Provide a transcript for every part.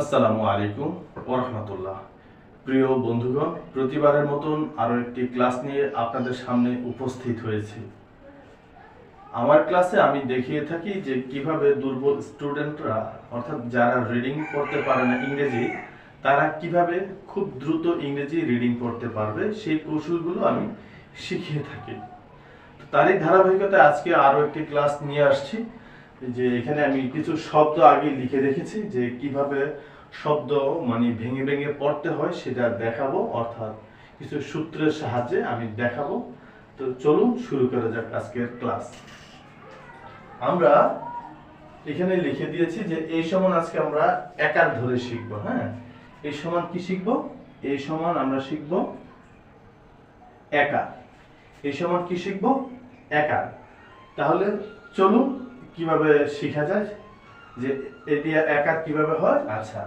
আসসালামু আলাইকুম ওরহামতুল্লাহ প্রিয় বন্ধুগণ প্রতিবারের মতন আরও একটি ক্লাস নিয়ে আপনাদের সামনে উপস্থিত হয়েছি আমার ক্লাসে আমি দেখিয়ে থাকি যে কিভাবে দুর্বল স্টুডেন্টরা অর্থাৎ যারা রিডিং করতে পারে না ইংরেজি তারা কিভাবে খুব দ্রুত ইংরেজি রিডিং করতে পারবে সেই কৌশলগুলো আমি শিখিয়ে থাকি তারই ধারাবাহিকতায় আজকে আরও একটি ক্লাস নিয়ে আসছি যে এখানে আমি কিছু শব্দ আগে লিখে রেখেছি যে কিভাবে শব্দ মানে ভেঙে ভেঙে পড়তে হয় সেটা দেখাবো অর্থাৎ কিছু সূত্রের সাহায্যে আমি দেখাবো তো চলুন শুরু করা যাক আজকের ক্লাস আমরা এখানে লিখে দিয়েছি যে এই সমান আজকে আমরা একার ধরে শিখবো হ্যাঁ এই সমান কি শিখবো এই সমান আমরা শিখব একা এই সমান কি শিখবো একা তাহলে চলুন কিভাবে শেখা যায় যে এটি একা কিভাবে হয় আচ্ছা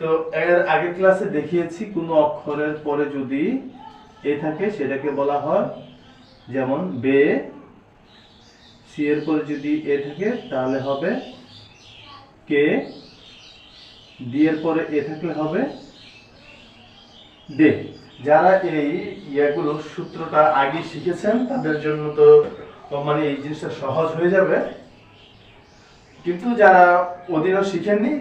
তো এর আগের ক্লাসে দেখিয়েছি কোনো অক্ষরের পরে যদি এ থাকে সেটাকে বলা হয় যেমন বে সি এর পরে যদি এ থাকে তাহলে হবে কে ডি এর পরে এ থাকলে হবে ডে যারা এই ইয়াগুলোর সূত্রটা আগে শিখেছেন তাদের জন্য তো মানে এই জিনিসটা সহজ হয়ে যাবে কিন্তু যারা ওদিনও শিখেননি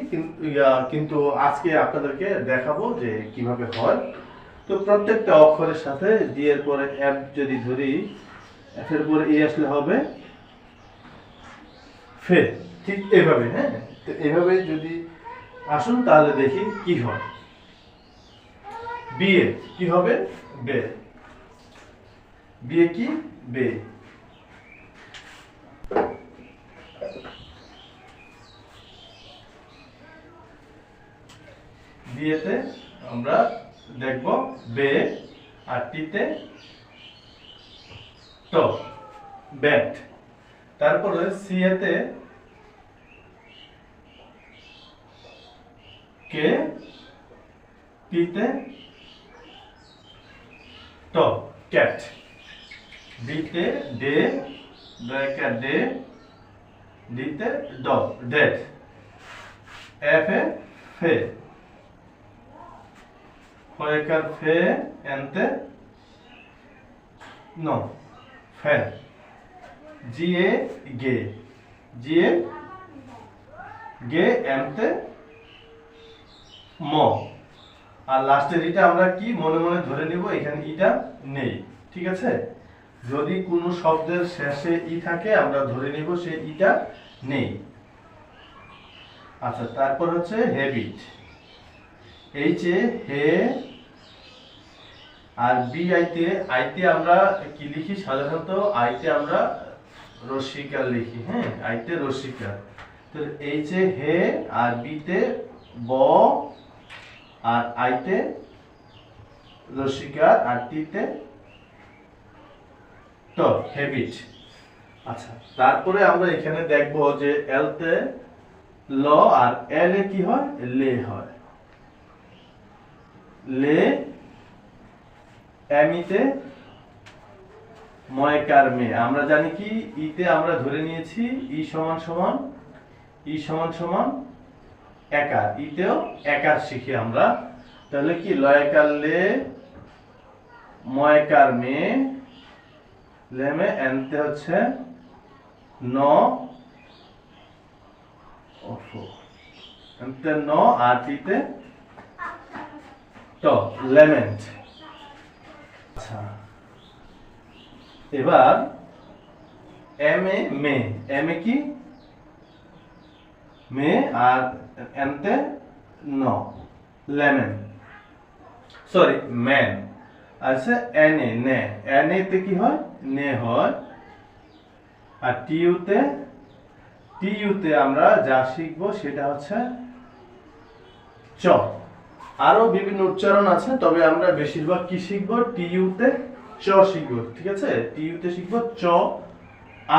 কিন্তু আজকে আপনাদেরকে দেখাবো যে কিভাবে হয় তো প্রত্যেকটা অক্ষরের সাথে ডি এর পরে এফ যদি ধরি এফ এর পরে এ আসলে হবে ফে ঠিক এভাবে হ্যাঁ তো এভাবে যদি আসুন তাহলে দেখি কি হয় বিয়ে কি হবে বে বিয়ে কি বে বিয়েতে আমরা দেখব বে আর টিতে ট ব্যাট তারপরে সিএতে কে পিতে ট ক্যাট বিতে ডে দয়কা ডে ডিতে ড ডেট এফ এ ফে ফয়েকার ফে এনতে ন ফে জিএ গে জিএ গে এমতে ম আর লাস্টের ইটা আমরা কি মনে মনে ধরে নিব এখানে ইটা নেই ঠিক আছে যদি কোনো শব্দের শেষে ই থাকে আমরা ধরে নিব সে ইটা নেই আচ্ছা তারপর হচ্ছে হ্যাবিট এইচ এ হে আর বি আইতে আইতে আমরা কি লিখি সাধারণত আইতে আমরা রশ্মিকার লিখি হ্যাঁ আইতে রশ্মিকার তো এইচে হে আর বিতে ব আর আইতে রশ্মিকার আর টিতে ট হেবিট আচ্ছা তারপরে আমরা এখানে দেখব যে এলতে ল আর এল এ কি হয় লে হয় লে এমিতে ময়কার মে আমরা জানি কি ইতে আমরা ধরে নিয়েছি ই সমান সমান ই সমান সমান একার ইতেও একার শিখি আমরা তাহলে কি লয়কার লে ময়কার মে লেমে এনতে হচ্ছে ন ন আর ইতে ট লেমেন্ট এবার M A May M A কি মে আর তে ন লেমন সরি ম্যান আছে এন এ নে এন এতে কি হয় নে হয় আর টি ইউতে টি ইউতে আমরা যা শিখব সেটা হচ্ছে চ আরও বিভিন্ন উচ্চারণ আছে তবে আমরা বেশিরভাগ কি শিখব টি ইউতে চ শিখবো ঠিক আছে টিউতে শিখবো চ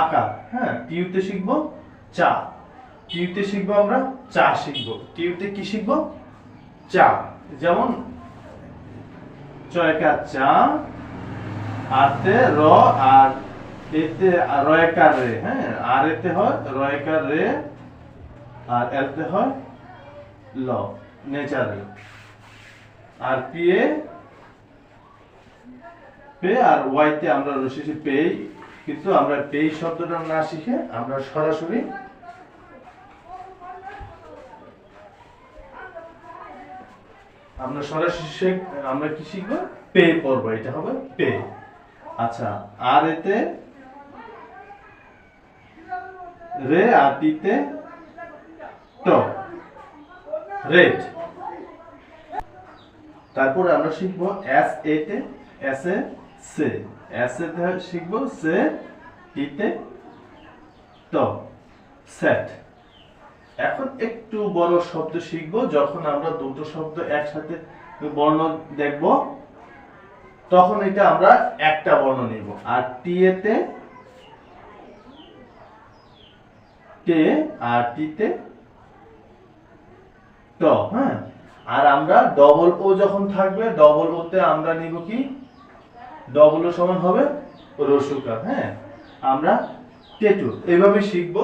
আঁকা হ্যাঁ টিউতে শিখবো চা টিউতে শিখবো আমরা চা শিখবো টিউতে কি শিখবো চা যেমন চ চা আরতে র আর এতে রয়কার রে হ্যাঁ আর এতে হয় রয়কার রে আর এলতে হয় ল নেচার আর পি এ পে আর ওয়াইতে আমরা অনুশেষে পেই কিন্তু আমরা পেই শব্দটা না শিখে আমরা সরাসরি আমরা সরাসরি শেখ আমরা কি শিখবো পে পড়বো এটা হবে পে আচ্ছা আর এতে রে আর টিতে ট রেড তারপর আমরা শিখবো এস এতে এস এ সে এসে শিখবো সে ইতে ত স্যাট এখন একটু বড় শব্দ শিখবো যখন আমরা দুটো শব্দ একসাথে বর্ণ দেখব তখন এটা আমরা একটা বর্ণ নিব আর টি এতে টে আর টিতে ট হ্যাঁ আর আমরা ডবল ও যখন থাকবে ডবল ওতে আমরা নিব কি ডবলও সমান হবে রসুকা হ্যাঁ আমরা টেটু এইভাবে শিখবো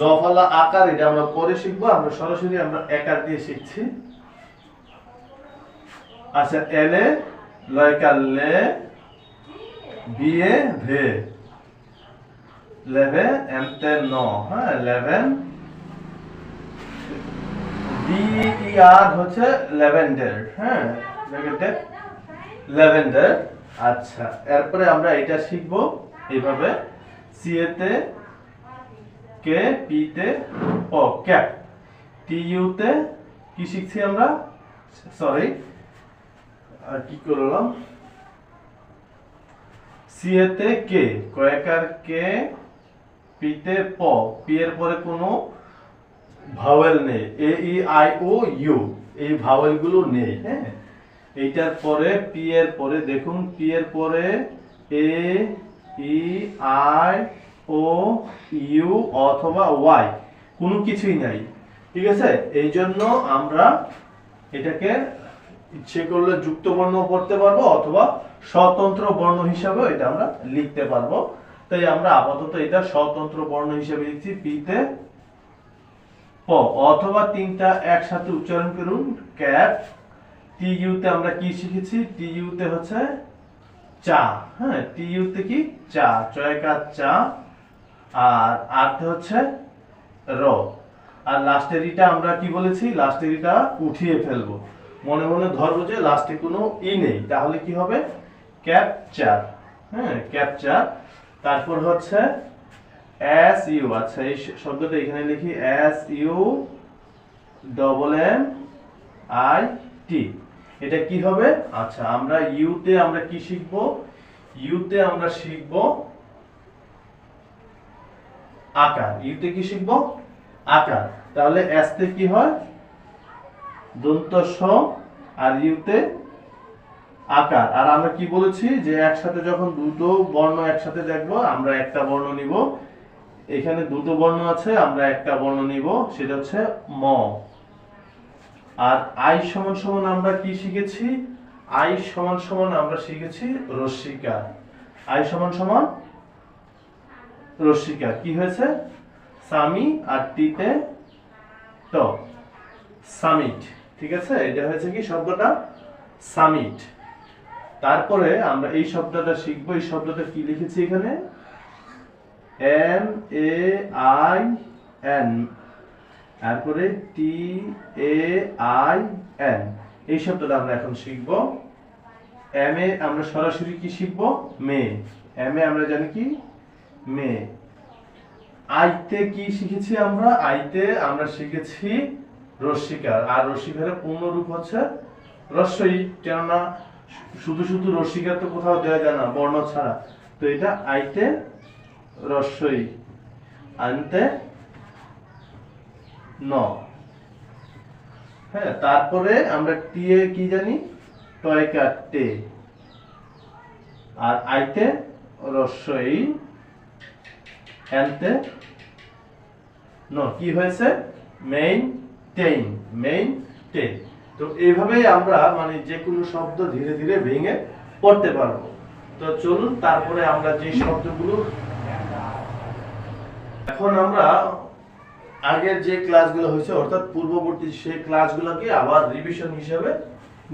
জফালা আকার এটা আমরা পরে শিখবো আমরা সরাসরি আমরা একার দিয়ে শিখছি আচ্ছা এলে লয়কাল্লে বিয়ে ভে লেভে এমতে ন হ্যাঁ লেভেন ডি আর হচ্ছে লেভেন্ডার হ্যাঁ ল্যাভেন্ডার আচ্ছা এরপরে আমরা এটা শিখব এইভাবে সি তে কে পি তে ও ক্যাপ টি ইউতে কি শিখছি আমরা সরি আর কি করলাম সি তে কে কয়েকার কে পি তে প পি এর পরে কোনো ভাওয়েল নেই এ ই আই ও ইউ এই ভাওয়েলগুলো নেই হ্যাঁ এইটার পরে পি এর পরে দেখুন পি এর পরে এ ই আই ও ইউ অথবা ওয়াই কোনো কিছুই নাই ঠিক আছে এই জন্য আমরা এটাকে ইচ্ছে করলে যুক্ত বর্ণ পড়তে পারবো অথবা স্বতন্ত্র বর্ণ হিসাবে এটা আমরা লিখতে পারবো তাই আমরা আপাতত এটা স্বতন্ত্র বর্ণ হিসাবে লিখছি পিতে প অথবা তিনটা একসাথে উচ্চারণ করুন ক্যাট টি ইউতে আমরা কি শিখেছি টি ইউতে হচ্ছে চা হ্যাঁ টি ইউতে কি চা চয়কার চা আর আরতে হচ্ছে র আর লাস্টের ইটা আমরা কি বলেছি লাস্টের ইটা উঠিয়ে ফেলবো মনে মনে ধরবো যে লাস্টে কোনো ই নেই তাহলে কি হবে ক্যাপচার হ্যাঁ ক্যাপচার তারপর হচ্ছে এস ইউ আচ্ছা এই শব্দটা এখানে লিখি S U double M I T এটা কি হবে আচ্ছা আমরা ইউতে আমরা কি শিখব ইউতে আমরা শিখব আকার ইউতে কি শিখব আকার তাহলে এসতে কি হয় দন্ত স আর ইউতে আকার আর আমরা কি বলেছি যে একসাথে যখন দুটো বর্ণ একসাথে দেখব আমরা একটা বর্ণ নিব এখানে দুটো বর্ণ আছে আমরা একটা বর্ণ নিব সেটা হচ্ছে ম আর আই সমান সমান আমরা কি শিখেছি আই সমান সমান আমরা শিখেছি রশ্মিকা আই সমান সমান রশ্মিকা কি হয়েছে সামি আর টিতে ট সামিট ঠিক আছে এটা হয়েছে কি শব্দটা সামিট তারপরে আমরা এই শব্দটা শিখবো এই শব্দটা কি লিখেছি এখানে এম এ আই এন তারপরে টি এ আই এন এই শব্দটা আমরা এখন শিখব এম এ আমরা সরাসরি কি শিখব মে এম এ আমরা জানি কি মে আইতে কি শিখেছি আমরা আইতে আমরা শিখেছি রশ্মিকার আর পূর্ণ পূর্ণরূপ হচ্ছে রস্যই কেননা শুধু শুধু রস্মিকার তো কোথাও দেওয়া যায় না বর্ণ ছাড়া তো এটা আইতে রস্যই আনতে ন হ্যাঁ তারপরে আমরা টি এ কি জানি আর ন কি হয়েছে মেইন টেইন মেইন টেইন তো এইভাবেই আমরা মানে যে কোনো শব্দ ধীরে ধীরে ভেঙে পড়তে পারবো তো চলুন তারপরে আমরা যে শব্দগুলো এখন আমরা আগের যে ক্লাসগুলো হয়েছে অর্থাৎ পূর্ববর্তী সেই ক্লাসগুলোকে আবার রিভিশন হিসেবে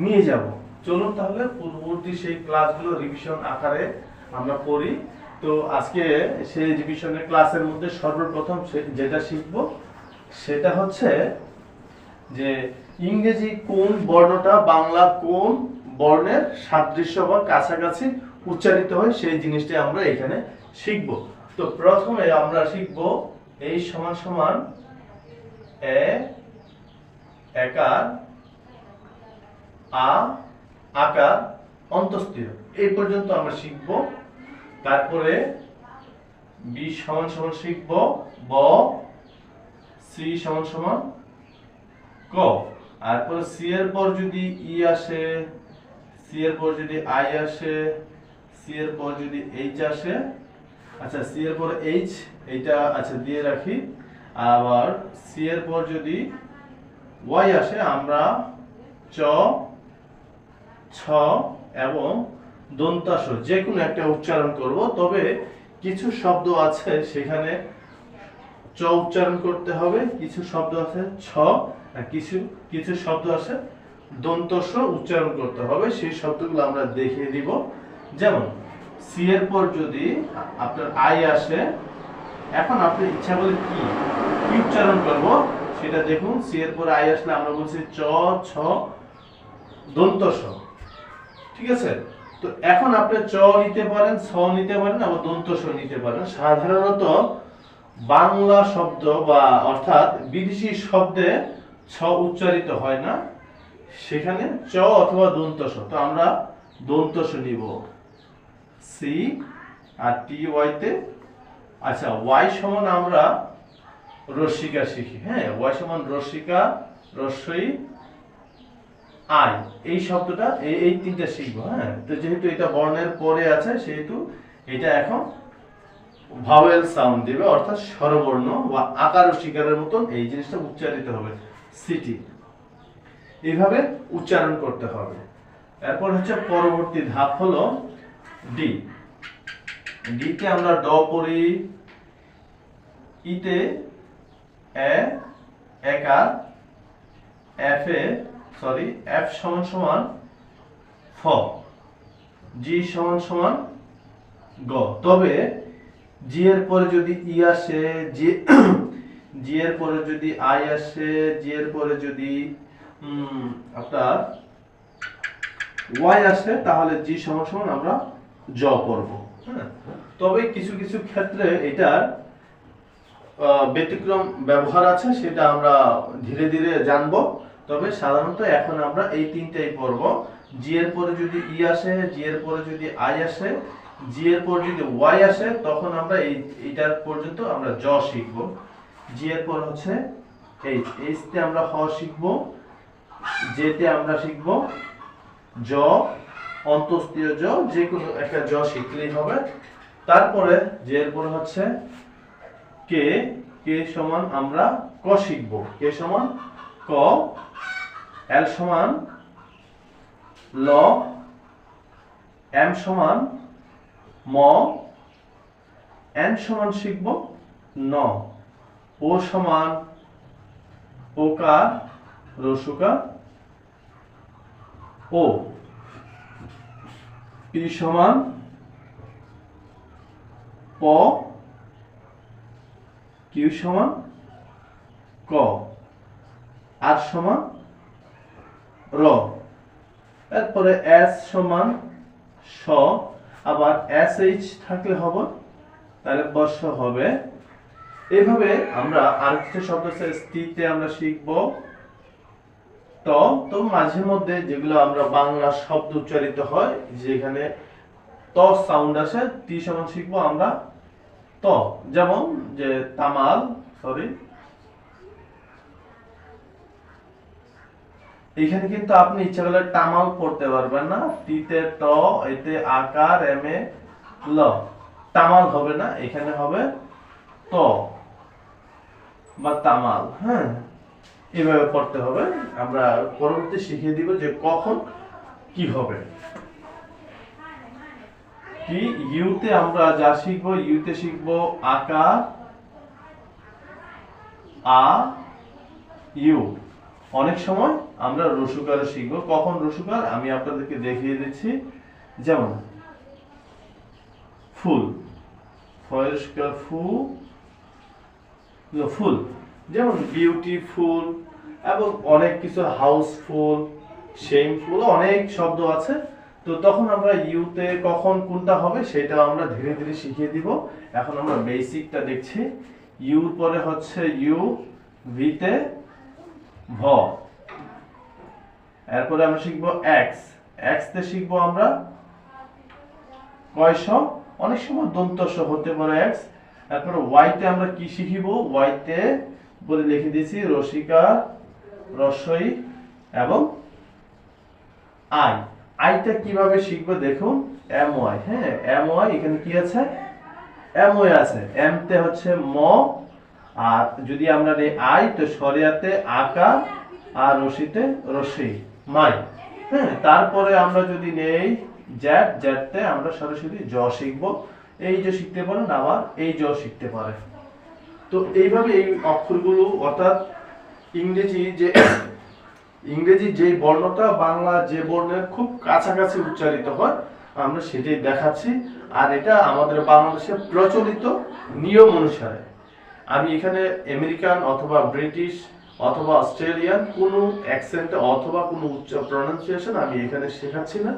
নিয়ে যাব চলুন তাহলে পূর্ববর্তী সেই ক্লাসগুলো রিভিশন আকারে আমরা করি তো আজকে সেই রিভিশনের ক্লাসের মধ্যে সর্বপ্রথম যেটা শিখব সেটা হচ্ছে যে ইংরেজি কোন বর্ণটা বাংলা কোন বর্ণের সাদৃশ্য বা কাছাকাছি উচ্চারিত হয় সেই জিনিসটা আমরা এখানে শিখব তো প্রথমে আমরা শিখব এই সমান সমান এ একার আ আকার অন্তস্থির এই পর্যন্ত আমরা শিখব তারপরে বি সমান সমান শিখব ব সি সমান সমান ক তারপরে সি এর পর যদি ই e আসে সি এর পর যদি আই আসে সি এর পর যদি এইচ আসে আচ্ছা সি এর পর এইচ এইটা আচ্ছা দিয়ে রাখি আবার সি এর পর যদি ওয়াই আসে আমরা চ ছ এবং দন্তাস যে কোনো একটা উচ্চারণ করব তবে কিছু শব্দ আছে সেখানে চ উচ্চারণ করতে হবে কিছু শব্দ আছে ছ আর কিছু কিছু শব্দ আছে দন্তস উচ্চারণ করতে হবে সেই শব্দগুলো আমরা দেখিয়ে দিব যেমন সি এর পর যদি আপনার আই আসে এখন আপনি ইচ্ছা বলে কি কি উচ্চারণ করব সেটা দেখুন সি এর পর আই আসলে আমরা বলছি চ ছ দন্ত ঠিক আছে তো এখন আপনি চ নিতে পারেন ছ নিতে পারেন আবার দন্ত স নিতে পারেন সাধারণত বাংলা শব্দ বা অর্থাৎ বিদেশি শব্দে ছ উচ্চারিত হয় না সেখানে চ অথবা দন্ত তো আমরা দন্ত স নিব সি আর টি ওয়াইতে আচ্ছা ওয়াই সমান আমরা রশ্মিকা শিখি হ্যাঁ ওয়াই সমান রশ্মিকা রস্যই আই এই শব্দটা এই এই তিনটা শিখবো হ্যাঁ তো যেহেতু এটা বর্ণের পরে আছে সেহেতু এটা এখন ভাওয়েল সাউন্ড দেবে অর্থাৎ স্বরবর্ণ বা আকার ও শিকারের মতন এই জিনিসটা উচ্চারিত হবে সিটি এইভাবে উচ্চারণ করতে হবে এরপর হচ্ছে পরবর্তী ধাপ হলো ডি ডিতে আমরা ড পড়ি ইতে একার এফ এ সরি এফ সমান সমান ফ জি সমান সমান গ তবে জি এর পরে যদি ই e আসে জি জি এর পরে যদি আই আসে জি এর পরে যদি আপনার ওয়াই আসে তাহলে জি সমান সমান আমরা জ করব হ্যাঁ তবে কিছু কিছু ক্ষেত্রে এটার ব্যতিক্রম ব্যবহার আছে সেটা আমরা ধীরে ধীরে জানব তবে সাধারণত এখন আমরা এই তিনটাই পড়ব জি এর পরে যদি ই e আসে জি এর পরে যদি আই আসে জি এর পর যদি ওয়াই আসে তখন আমরা এই এইটার পর্যন্ত আমরা জ শিখব জি এর পর হচ্ছে এইচ এইচতে আমরা হ শিখব জেতে আমরা শিখব জ অন্তস্থীয় জ যে কোনো একটা জ শিখলেই হবে তারপরে যে এরপরে হচ্ছে কে কে সমান আমরা ক শিখব কে সমান ক এল সমান ল এম সমান ম এন সমান শিখব ন ও সমান ওকার রসুকা ও পি সমান প কিউ সমান ক আর সমান র তারপরে এস সমান স আবার এস এইচ থাকলে হবে তাহলে বর্ষ হবে এইভাবে আমরা আর কিছু শব্দ স্থিতিতে আমরা শিখবো ট তো মাঝে মধ্যে যেগুলো আমরা বাংলা শব্দ উচ্চারিত হয় যেখানে ত সাউন্ড আসে টি সমান শিখবো আমরা ত যেমন যে তামাল সরি এখানে কিন্তু আপনি ইচ্ছা করলে টামাল পড়তে পারবেন না টিতে ট এতে আকার এম এ ল তামাল হবে না এখানে হবে ত বা তামাল হ্যাঁ এভাবে পড়তে হবে আমরা পরবর্তী শিখিয়ে দিব যে কখন কি হবে কি ইউতে আমরা যা শিখব ইউতে শিখব আকার আ ইউ অনেক সময় আমরা রসুকার শিখব কখন রসুকার আমি আপনাদেরকে দেখিয়ে দিচ্ছি যেমন ফুল ফয়ের ফু ফুল যেমন বিউটিফুল এবং অনেক কিছু হাউসফুল শেমফুল অনেক শব্দ আছে তো তখন আমরা ইউতে কখন কোনটা হবে সেটা আমরা ধীরে ধীরে শিখিয়ে দিব এখন আমরা বেসিকটা দেখছি ইউর পরে হচ্ছে ইউ ভিতে ভ এরপরে আমরা শিখবো এক্স এক্স তে শিখবো আমরা কয়শ অনেক সময় দন্তস হতে পারে এক্স এরপরে ওয়াইতে আমরা কি শিখিব ওয়াইতে তে বলে লিখে দিয়েছি রসিকা রসই এবং আই আইটা কিভাবে শিখবো দেখুন এম ওয়াই হ্যাঁ এম ওয়াই এখানে কি আছে এম ওয়াই আছে এম তে হচ্ছে ম আর যদি আমরা এই আই তো সরিয়াতে আকা আর রশিতে রসি মাই হ্যাঁ তারপরে আমরা যদি নেই জ্যাট জ্যাটতে আমরা সরাসরি জ শিখবো এই জ শিখতে পারেন আবার এই জ শিখতে পারে তো এইভাবে এই অক্ষরগুলো অর্থাৎ ইংরেজি যে ইংরেজি যে বর্ণটা বাংলা যে বর্ণের খুব কাছাকাছি উচ্চারিত হয় আমরা সেটাই দেখাচ্ছি আর এটা আমাদের বাংলাদেশে প্রচলিত নিয়ম অনুসারে আমি এখানে আমেরিকান অথবা ব্রিটিশ অথবা অস্ট্রেলিয়ান কোনো অ্যাকসেন্ট অথবা কোনো উচ্চ প্রনাউন্সিয়েশন আমি এখানে শেখাচ্ছি না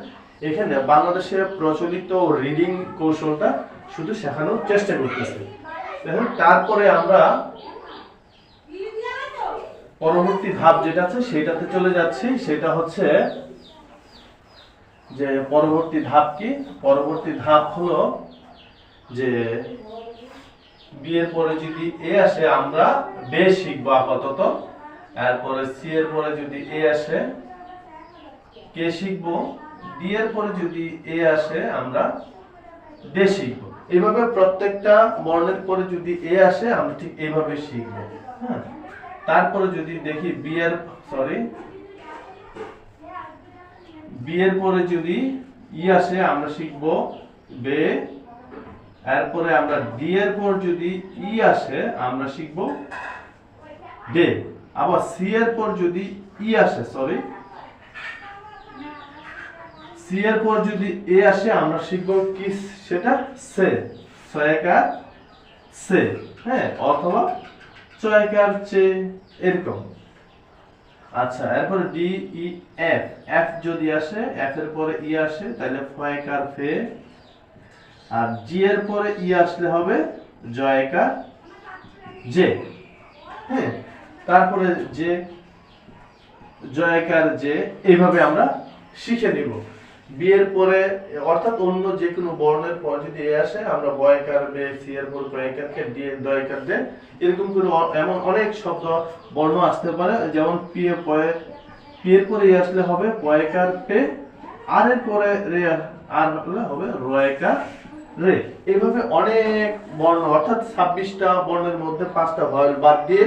এখানে বাংলাদেশে প্রচলিত রিডিং কৌশলটা শুধু শেখানোর চেষ্টা করতেছি তারপরে আমরা পরবর্তী ধাপ যেটা আছে সেটাতে চলে যাচ্ছি সেটা হচ্ছে যে পরবর্তী ধাপ কি পরবর্তী ধাপ হলো যে বিয়ের পরে যদি এ আসে আমরা বে শিখবো আপাতত এরপরে সি এর পরে যদি এ আসে কে শিখবো ডি এর পরে যদি এ আসে আমরা দে শিখবো এইভাবে প্রত্যেকটা বর্ণের পরে যদি এ আসে আমরা ঠিক এইভাবে শিখবো হ্যাঁ তারপরে যদি দেখি বি এর সরি বি এর পরে যদি ই আসে আমরা শিখব বে এরপরে আমরা ডি এর পর যদি ই আসে আমরা শিখব ডে আবার সি এর পর যদি ই আসে সরি সি এর পর যদি এ আসে আমরা শিখব কি সেটা সে ছয়কার সে হ্যাঁ অথবা ছয়কার চে এরকম আচ্ছা এরপরে ডি ই এফ এফ যদি আসে এফ এর পরে ই আসে তাহলে ফয়কার ফে আর জি এর পরে ই আসলে হবে জয়কার জে হ্যাঁ তারপরে যে জয়কার যে এইভাবে আমরা শিখে নিব বিয়ের পরে অর্থাৎ অন্য যে কোনো বর্ণের পর যদি এ আসে আমরা বয়কার বে সি এর পর বয়কারকে ডি দয়কার দে এরকম করে এমন অনেক শব্দ বর্ণ আসতে পারে যেমন পিয়ে পয়ে পিয়ের পরে এ আসলে হবে বয়কার পে আর এর পরে রে আর হলে হবে রয়কার রে এইভাবে অনেক বর্ণ অর্থাৎ ছাব্বিশটা বর্ণের মধ্যে পাঁচটা ভয়েল বাদ দিয়ে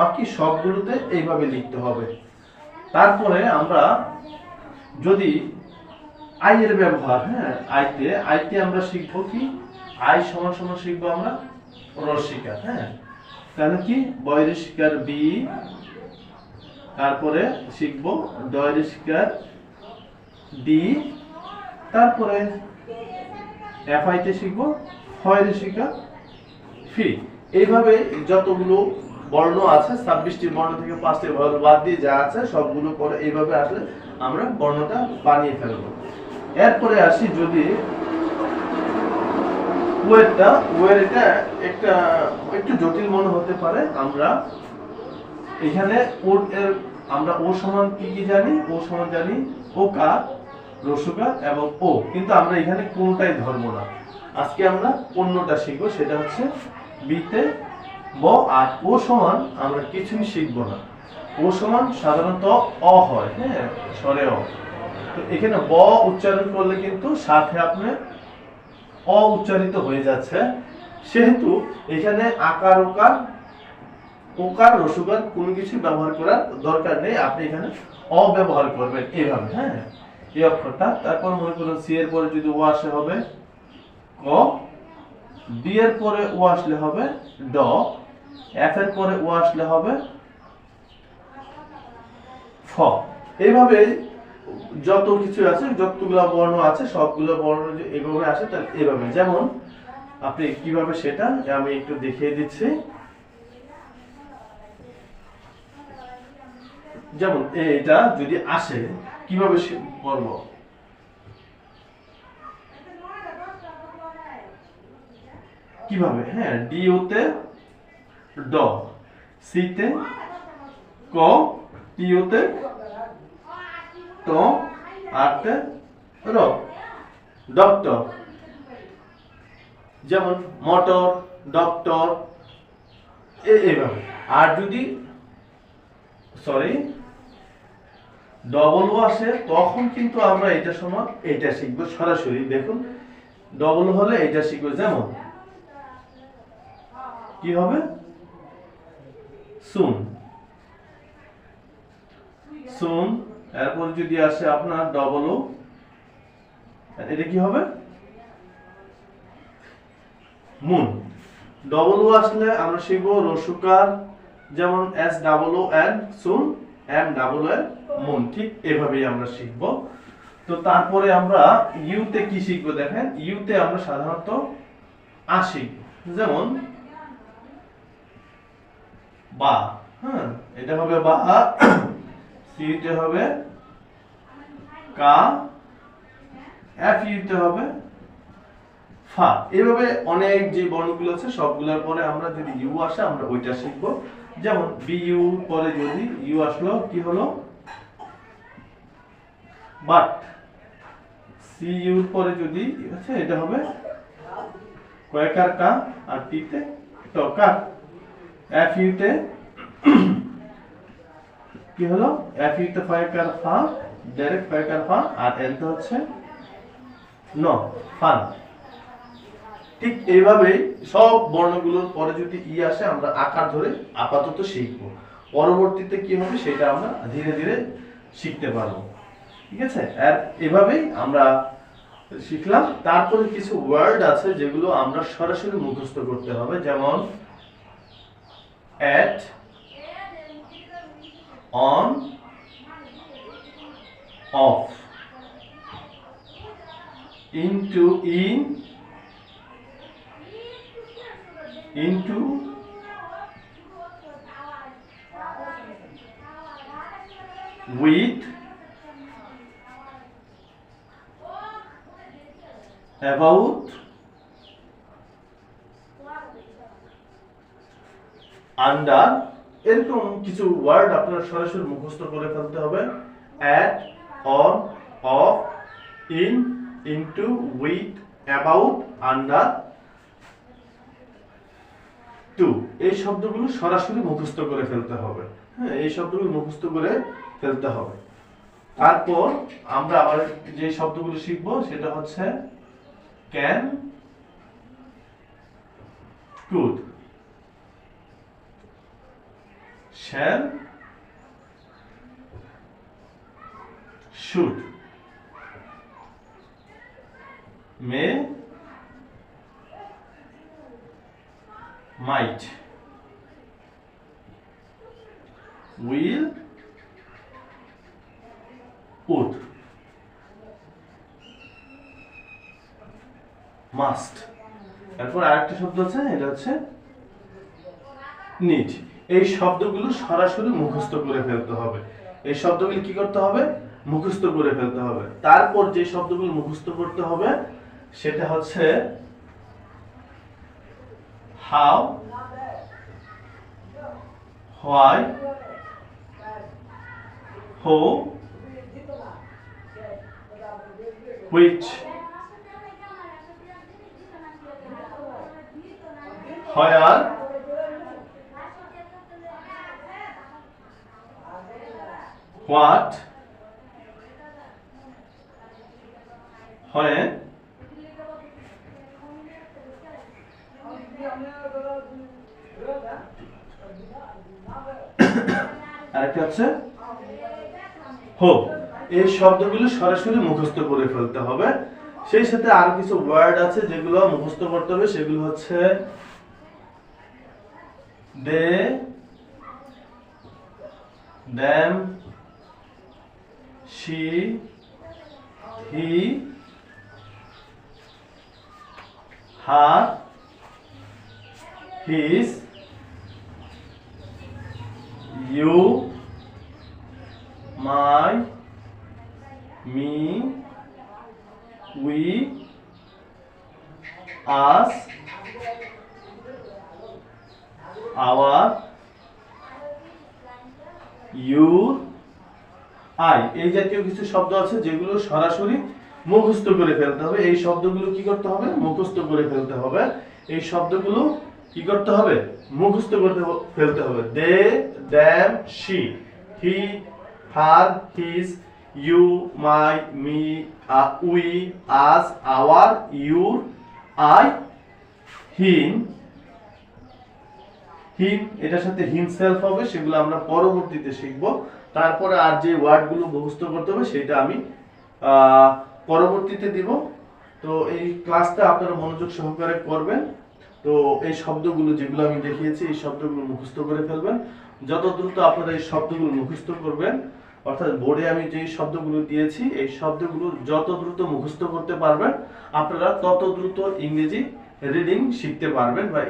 বাকি সবগুলোতে এইভাবে লিখতে হবে তারপরে আমরা যদি আই এর ব্যবহার হ্যাঁ আইতে আইতে আমরা শিখব কি আই সমান সমান শিখবো আমরা রসিকা হ্যাঁ কেন কি বয়ের শিকার বি তারপরে শিখব ডয়ের শিকার ডি তারপরে এফ আইতে শিখব ফয়ের শিকার ফি এইভাবে যতগুলো বর্ণ আছে ছাব্বিশটি বর্ণ থেকে পাঁচটি বর্ণ বাদ দিয়ে যা আছে সবগুলো পরে এইভাবে আসলে আমরা বর্ণটা বানিয়ে ফেলবো এরপরে আসি যদি ওয়েরটা ওয়ের এটা একটা একটু জটিল মনে হতে পারে আমরা এখানে ওর এর আমরা ও সমান কি কি জানি ও সমান জানি ও কার রসুকা এবং ও কিন্তু আমরা এখানে কোনটাই ধরবো না আজকে আমরা অন্যটা শিখবো সেটা হচ্ছে বিতে ব আর ও সমান আমরা কিছুই শিখবো না ও সমান সাধারণত অ হয় হ্যাঁ স্বরে অ এখানে ব উচ্চারণ করলে কিন্তু সাথে আপনার অ উচ্চারিত হয়ে যাচ্ছে সেহেতু এখানে আকার ওকার ওকার রসুকার কোনো কিছু ব্যবহার করার দরকার নেই আপনি এখানে অ ব্যবহার করবেন এইভাবে হ্যাঁ এই অক্ষরটা তারপর মনে করুন সি এর পরে যদি ও আসে হবে ক ডি এর পরে ও আসলে হবে ড এফ এর পরে ও আসলে হবে ফ এইভাবে যত কিছু আছে যতগুলো বর্ণ আছে সবগুলো বর্ণ এভাবে আসে তাহলে এভাবে যেমন আপনি কিভাবে সেটা আমি একটু দেখিয়ে দিচ্ছি যেমন এটা যদি আসে কিভাবে বর্ণ কিভাবে হ্যাঁ ডি ওতে ড সি তে ক টি ওতে টো আট র ডক্টর যেমন মটর ডক্টর এইভাবে আর যদি সরি ডবল ও আসে তখন কিন্তু আমরা এটা সময় এটা শিখবো সরাসরি দেখুন ডবল হলে এটা শিখবো যেমন কি হবে সুন সুন এরপর যদি আসে আপনার ডবল ও এটা কি হবে মুন ডবল ও আসলে আমরা শিখব রসুকার যেমন S double O N soon M double A moon ঠিক এভাবেই আমরা শিখব তো তারপরে আমরা ইউতে কি শিখব দেখেন ইউতে আমরা সাধারণত আসি যেমন বা হ্যাঁ এটা হবে বা সিইউতে হবে কা এফ ইউতে হবে ফা এভাবে অনেক যে বর্ণগুলো আছে সবগুলোর পরে আমরা যদি ইউ আসে আমরা ওইটা শিখব যেমন বি ইউ পরে যদি ইউ আসলো কি হলো বাট সি ইউর পরে যদি আছে এটা হবে কয়েকার কা আর টিতে টকার এফ ইউতে কি হলো এফ ইউতে ফাইভ আলফা ডাইরেক্ট ফাইভ ফাঁ আর এল তো হচ্ছে ন ফান ঠিক এইভাবেই সব বর্ণগুলোর পরে যদি ই e আসে আমরা আকার ধরে আপাতত শিখবো পরবর্তীতে কি হবে সেটা আমরা ধীরে ধীরে শিখতে পারবো ঠিক আছে আর এভাবেই আমরা শিখলাম তারপরে কিছু ওয়ার্ড আছে যেগুলো আমরা সরাসরি মুখস্থ করতে হবে যেমন at on, off, into, in, into, with, about, under, এরকম কিছু ওয়ার্ড আপনার সরাসরি মুখস্থ করে ফেলতে হবে at on off in into with about under to এই শব্দগুলো সরাসরি মুখস্থ করে ফেলতে হবে হ্যাঁ এই শব্দগুলো মুখস্থ করে ফেলতে হবে তারপর আমরা আবার যে শব্দগুলো শিখব সেটা হচ্ছে can could shall should may might will would must এরপর আরেকটা শব্দ আছে এটা হচ্ছে নিড এই শব্দগুলো সরাসরি মুখস্থ করে ফেলতে হবে এই শব্দগুলো কি করতে হবে মুখস্থ করে ফেলতে হবে তারপর যে শব্দগুলো মুখস্থ করতে হবে সেটা হচ্ছে হাউ হোয়াই হো হুইচ আর হোয়াট হয় হো এই শব্দগুলো সরাসরি মুখস্থ করে ফেলতে হবে সেই সাথে আর কিছু ওয়ার্ড আছে যেগুলো মুখস্থ করতে হবে সেগুলো হচ্ছে they them she, he, her, his, you, my, me, we, us, our, you, I এই জাতীয় কিছু শব্দ আছে যেগুলো সরাসরি মুখস্থ করে ফেলতে হবে এই শব্দগুলো কি করতে হবে মুখস্থ করে ফেলতে হবে এই শব্দগুলো কি করতে হবে মুখস্থ করে ফেলতে হবে they them she he her his you my me we us our your I him him এটার সাথে হিমসেলফ হবে সেগুলো আমরা পরবর্তীতে শিখবো তারপরে আর যে ওয়ার্ডগুলো মুখস্থ করতে হবে সেটা আমি পরবর্তীতে দিব তো এই ক্লাসটা আপনারা মনোযোগ সহকারে করবেন তো এই শব্দগুলো যেগুলো আমি দেখিয়েছি এই শব্দগুলো মুখস্থ করে ফেলবেন যত দ্রুত আপনারা এই শব্দগুলো মুখস্থ করবেন অর্থাৎ বোর্ডে আমি যে শব্দগুলো দিয়েছি এই শব্দগুলো যত দ্রুত মুখস্থ করতে পারবেন আপনারা তত দ্রুত ইংরেজি রিডিং শিখতে পারবেন বা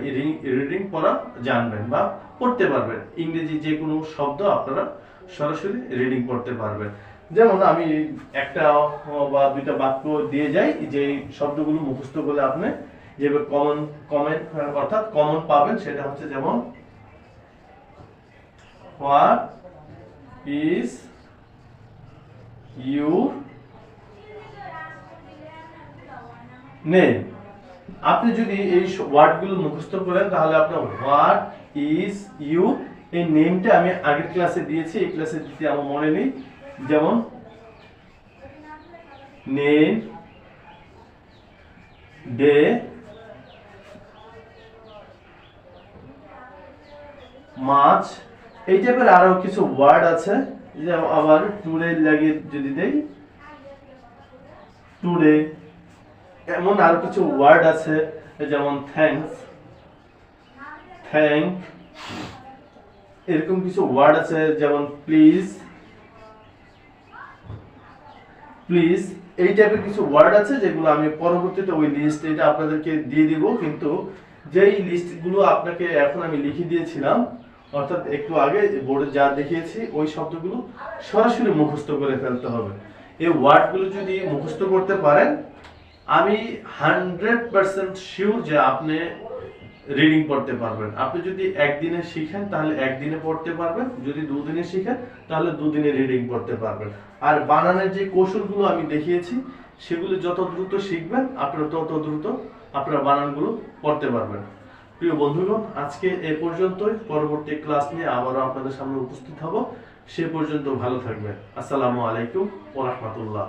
রিডিং পড়া জানবেন বা পড়তে পারবেন ইংরেজি যে কোনো শব্দ আপনারা সরাসরি রিডিং করতে পারবে যেমন আমি একটা বা দুইটা বাক্য দিয়ে যাই যে শব্দগুলো মুখস্থ করলে আপনি যেভাবে কমন কমেন অর্থাৎ কমন পাবেন সেটা হচ্ছে যেমন হোয়াট ইজ ইউ নেম আপনি যদি এই ওয়ার্ডগুলো মুখস্থ করেন তাহলে আপনার হোয়াট ইজ ইউ এই নেমটা আমি আগের ক্লাসে দিয়েছি এই ক্লাসে দিতে আমার মনে নেই যেমন নেম ডে মাছ এই টাইপের আরো কিছু ওয়ার্ড আছে যে আবার টুডে লাগিয়ে যদি দেই টুডে এমন আরো কিছু ওয়ার্ড আছে যেমন থ্যাংক থ্যাংক এরকম কিছু ওয়ার্ড আছে যেমন প্লিজ প্লিজ এই টাইপের কিছু ওয়ার্ড আছে যেগুলো আমি পরবর্তীতে ওই লিস্ট এটা আপনাদেরকে দিয়ে দিব কিন্তু যেই লিস্টগুলো আপনাকে এখন আমি লিখে দিয়েছিলাম অর্থাৎ একটু আগে বোর্ডে যা দেখিয়েছি ওই শব্দগুলো সরাসরি মুখস্থ করে ফেলতে হবে এই ওয়ার্ডগুলো যদি মুখস্থ করতে পারেন আমি হান্ড্রেড পার্সেন্ট শিওর যে আপনি রিডিং পড়তে পারবেন আপনি যদি একদিনে শিখেন তাহলে একদিনে পড়তে পারবেন যদি দুদিনে শিখেন তাহলে দুদিনে রিডিং পড়তে পারবেন আর বানানের যে কৌশলগুলো আমি দেখিয়েছি সেগুলো যত দ্রুত শিখবেন আপনারা তত দ্রুত আপনারা বানানগুলো পড়তে পারবেন প্রিয় বন্ধুগণ আজকে এ পর্যন্তই পরবর্তী ক্লাস নিয়ে আবারও আপনাদের সামনে উপস্থিত হব সে পর্যন্ত ভালো থাকবেন আসসালামু আলাইকুম ওরহমতুল্লাহ